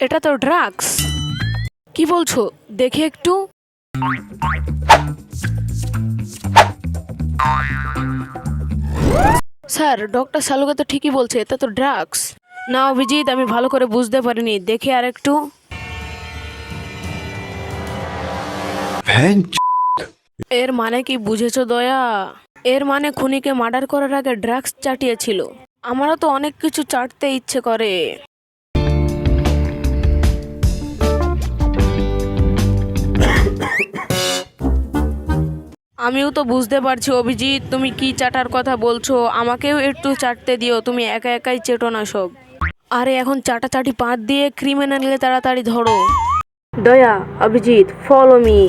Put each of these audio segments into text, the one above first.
এটা তো ড্রাগস কি বলছো? দেখে একটু। স্যার ডক্টর সালুকা তো ঠিকই বলছে এটা তো ড্রাগস না অভিজিৎ আমি ভালো করে বুঝতে পারিনি। দেখে আর একটু। এর মানে কি বুঝেছ দয়া? এর মানে খুনিকে মার্ডার করার আগে ড্রাগস চাটিয়েছিল। আমারও তো অনেক কিছু চাটতে ইচ্ছে করে। আমিও তো বুঝতে পারছি, অভিজিৎ, তুমি কি চাটার কথা বলছো? আমাকেও একটু চাটতে দিও, তুমি একা একাই চেটো না সব। আরে, এখন চাটাচাটি পাত দিয়ে ক্রিমিনালকে তাড়াতাড়ি ধরো। দয়া, অভিজিৎ ফলো মি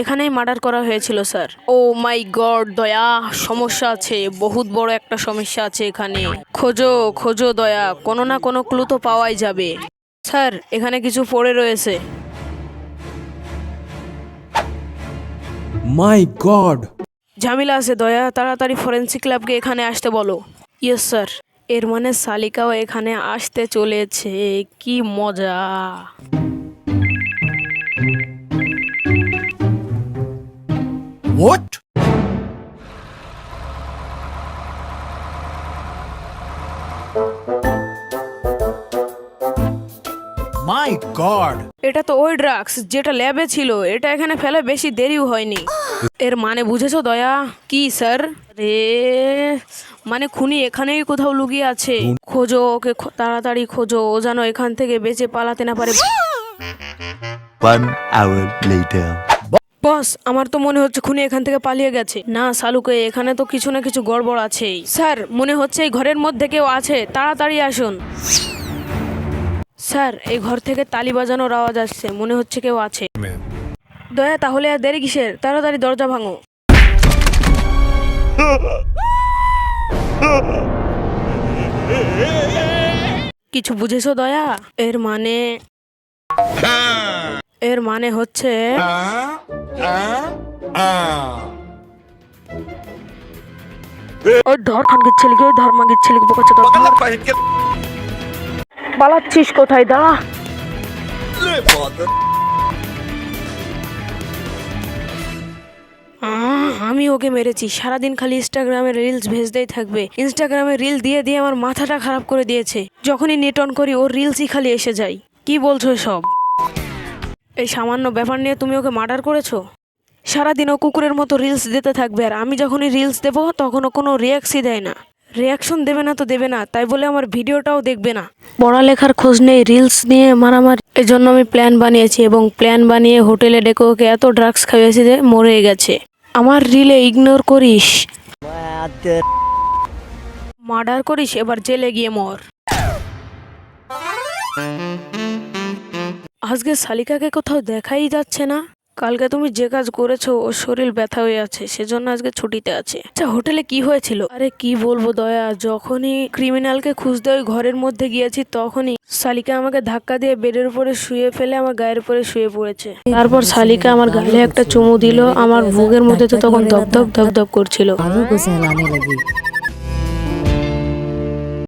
এখানেই মার্ডার করা হয়েছিল স্যার। ও মাই গড দয়া সমস্যা আছে বহুত বড় একটা সমস্যা আছে এখানে। খোঁজো খোঁজো দয়া কোনো না কোনো ক্লু তো পাওয়াই যাবে। স্যার এখানে কিছু পড়ে রয়েছে। My god. ঝামেলা আছে দয়া তাড়াতাড়ি ফরেন্সিক ল্যাবকে এখানে আসতে বলো। ইয়েস স্যার এর মানে শালিকাও এখানে আসতে চলেছে কি মজা। What? My God! এটা তো ওই ড্রাগস যেটা ল্যাবে ছিল এটা এখানে ফেলে বেশি দেরিও হয়নি এর মানে বুঝেছ দয়া কি স্যার রে মানে খুনি এখানেই কোথাও লুকিয়ে আছে খোঁজো ওকে তাড়াতাড়ি খোঁজো ও যেন এখান থেকে বেঁচে পালাতে না পারে One hour later. বস, আমার তো মনে হচ্ছে খুনি এখান থেকে পালিয়ে গেছে। না, শালুকে, এখানে তো কিছু না কিছু গড়বড় আছেই। স্যার, মনে হচ্ছে এই ঘরের মধ্যে কেউ আছে। তাড়াতাড়ি আসুন। স্যার, এই ঘর থেকে তালি বাজানোর আওয়াজ আসছে। মনে হচ্ছে কেউ আছে। দয়া, তাহলে আর দেরি কিসের? তাড়াতাড়ি দরজা ভাঙো। কিছু বুঝেছ, দয়া? এর মানে এর মানে হচ্ছে ওই ধর খানকে ছেলেকে ওই ধর্মাগের ছেলেকে বোকাচ্ছে ধর। পালাচ্ছিস কোথায় দাঁড়া। আমি ওকে মেরেছি। সারাদিন খালি ইনস্টাগ্রামে রিলস ভেজতেই থাকবে। ইনস্টাগ্রামে রিল দিয়ে দিয়ে আমার মাথাটা খারাপ করে দিয়েছে। যখনই নেট অন করি ওর রিলসই খালি এসে যায়। কি বলছো সব এই সামান্য ব্যাপার নিয়ে তুমি ওকে মার্ডার করেছ? সারাদিন ও কুকুরের মতো রিলস দিতে থাকবে আর আমি যখনই রিলস দেবো তখন ও কোনো রিয়াক্সই দেয় না। রিয়াকশন দেবে না তো দেবে না, তাই বলে আমার ভিডিওটাও দেখবে না। পড়ালেখার খোঁজ নেই রিলস নিয়ে মারামারি। এই জন্য আমি প্ল্যান বানিয়েছি এবং প্ল্যান বানিয়ে হোটেলে ডেকে ওকে এত ড্রাগস খাইয়েছি যে মরে গেছে। আমার রিলে ইগনোর করিস। মার্ডার করিস, এবার জেলে গিয়ে মর। আজকে শালিকাকে কোথাও দেখাই যাচ্ছে না। কালকে তুমি যে কাজ করেছ, ওর শরীর ব্যথা হয়ে আছে, সেজন্য আজকে ছুটিতে আছে। আচ্ছা হোটেলে কি হয়েছিল? আরে, কি বলব দয়া, যখনই ক্রিমিনালকে খুঁজতে ওই ঘরের মধ্যে গিয়েছি, তখনই শালিকা আমাকে ধাক্কা দিয়ে বেডের উপরে শুয়ে ফেলে আমার গায়ের উপরে শুয়ে পড়েছে। তারপর শালিকা আমার গালে একটা চুমু দিল, আমার বুকের মধ্যে তো তখন ধপ ধপ ধপ ধপ করছিল